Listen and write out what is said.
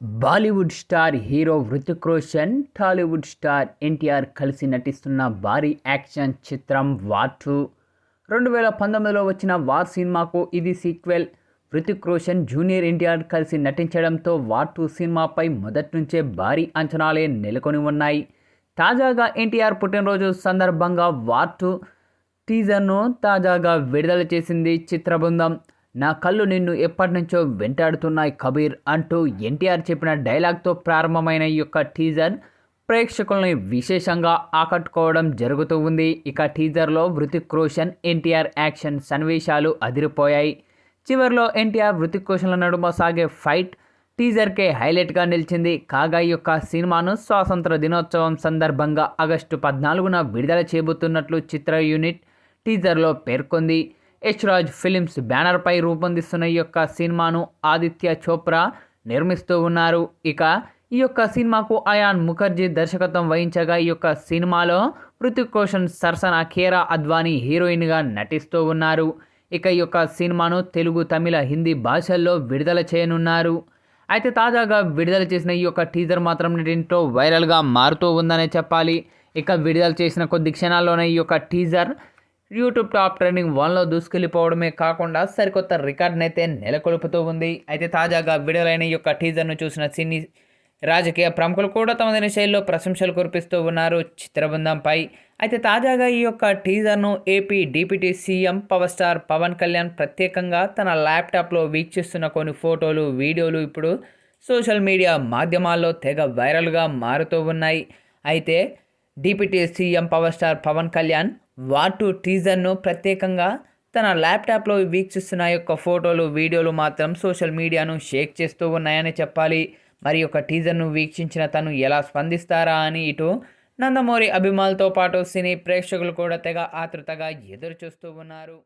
Bollywood star hero Hrithik Roshan Tollywood star NTR కలిసి నటిస్తున్న భారీ యాక్షన్ చిత్రం వార్ టూ. రెండు వేల పంతొమ్మిదిలో వచ్చిన వార్ సినిమాకు ఇది సీక్వెల్. హృతిక్ రోషన్ జూనియర్ ఎన్టీఆర్ కలిసి నటించడంతో వార్ టూ సినిమాపై మొదటి నుంచే భారీ అంచనాలే నెలకొని ఉన్నాయి. తాజాగా ఎన్టీఆర్ పుట్టినరోజు సందర్భంగా వార్ టూ టీజర్ను తాజాగా విడుదల చేసింది చిత్ర బృందం నా కళ్ళు నిన్ను ఎప్పటి నుంచో వెంటాడుతున్నాయి కబీర్ అంటూ ఎన్టీఆర్ చెప్పిన డైలాగ్తో ప్రారంభమైన ఈ యొక్క టీజర్ ప్రేక్షకుల్ని విశేషంగా ఆకట్టుకోవడం జరుగుతూ ఉంది. ఇక టీజర్లో హృతిక్ రోషన్ ఎన్టీఆర్ యాక్షన్ సన్నివేశాలు అదిరిపోయాయి. చివరిలో ఎన్టీఆర్ హృతిక్ రోషన్ల నడుమ సాగే ఫైట్ టీజర్కే హైలైట్గా నిలిచింది. కాగా ఈ యొక్క సినిమాను స్వాతంత్ర దినోత్సవం సందర్భంగా ఆగస్టు పద్నాలుగున విడుదల చేయబోతున్నట్లు చిత్ర యూనిట్ టీజర్లో పేర్కొంది. హెచ్ రాజ్ ఫిలిమ్స్ బ్యానర్పై రూపొందిస్తున్న ఈ యొక్క సినిమాను ఆదిత్య చోప్రా నిర్మిస్తూ ఉన్నారు. ఇక ఈ యొక్క సినిమాకు అయాన్ ముఖర్జీ దర్శకత్వం వహించగా ఈ యొక్క సినిమాలో హృతిక్ రోషన్ సరసన కేరా అద్వానీ హీరోయిన్గా నటిస్తూ ఉన్నారు. ఇక ఈ యొక్క సినిమాను తెలుగు తమిళ హిందీ భాషల్లో విడుదల చేయనున్నారు. అయితే తాజాగా విడుదల చేసిన ఈ యొక్క టీజర్ మాత్రం నెటింట్లో వైరల్గా మారుతూ ఉందనే చెప్పాలి. ఇక విడుదల చేసిన కొద్ది క్షణాల్లోనే ఈ యొక్క టీజర్ యూట్యూబ్ టాప్ ట్రెండింగ్ వన్లో దూసుకెళ్ళిపోవడమే కాకుండా సరికొత్త రికార్డ్ని అయితే నెలకొల్పుతూ ఉంది. అయితే తాజాగా విడుదలైన ఈ యొక్క టీజర్ను చూసిన సినీ రాజకీయ ప్రముఖులు కూడా తమదైన శైలిలో ప్రశంసలు కురిపిస్తూ ఉన్నారు చిత్రబృందంపై. అయితే తాజాగా ఈ యొక్క టీజర్ను AP deputy CM power star Pawan Kalyan ప్రత్యేకంగా తన ల్యాప్టాప్లో వీక్షిస్తున్న కొన్ని ఫోటోలు వీడియోలు ఇప్పుడు సోషల్ మీడియా మాధ్యమాల్లో తెగ వైరల్గా మారుతూ ఉన్నాయి. అయితే deputy CM power star Pawan Kalyan వాటు టీజర్ను ప్రత్యేకంగా తన ల్యాప్టాప్లో వీక్షిస్తున్న యొక్క ఫోటోలు వీడియోలు మాత్రం సోషల్ మీడియాను షేక్ చేస్తూ ఉన్నాయని చెప్పాలి. మరి యొక్క టీజర్ను వీక్షించిన తను ఎలా స్పందిస్తారా అని ఇటు నందమూరి అభిమానులతో పాటు సినీ ప్రేక్షకులు కూడా తెగ ఆతృతగా ఎదురు చూస్తూ ఉన్నారు.